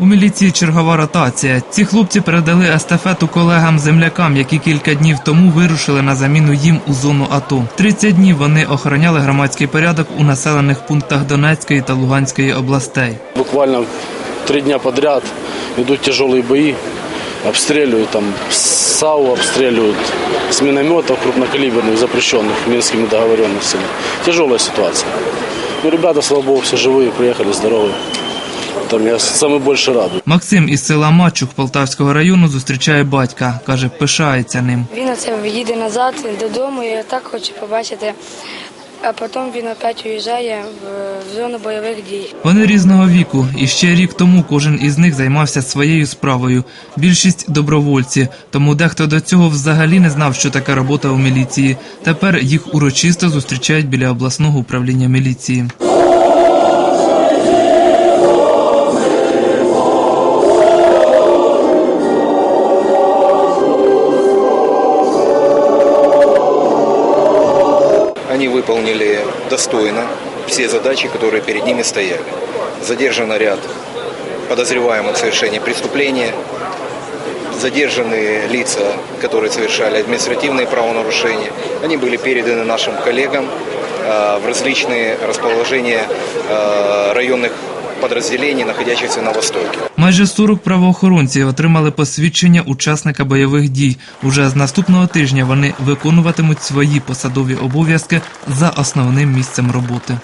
У міліції чергова ротація. Ці хлопці передали естафету колегам-землякам, які кілька днів тому вирушили на заміну їм у зону АТО. 30 днів вони охороняли громадський порядок у населених пунктах Донецької та Луганської областей. Буквально три дня подряд идут тяжелые бои, обстреливают там с САУ, обстреливают с минометов крупнокалиберных, запрещенных минскими договоренностями. Тяжелая ситуация. Ну, ребята, слава богу, все живые, приехали здоровые. Там я самый больше радую. Максим із села Мачух Полтавського району зустрічає батька. каже, пишається ним. Він оце їде назад додому і так хоче побачити, а потім він опять уїжджає в, зону бойових дій. Вони різного віку, і ще рік тому кожен із них займався своєю справою. Більшість добровольці, тому дехто до цього взагалі не знав, що таке робота у міліції. Тепер їх урочисто зустрічають біля обласного управління міліції. Выполнили достойно все задачи, которые перед ними стояли. Задержан ряд подозреваемых в совершении преступления, задержаны лица, которые совершали административные правонарушения. Они были переданы нашим коллегам э, в различные расположения э, районных подразделений, знаходящихся на востокі. Майже 40 правоохоронців отримали посвідчення учасника бойових дій. Уже з наступного тижня вони виконуватимуть свої посадові обов'язки за основним місцем роботи.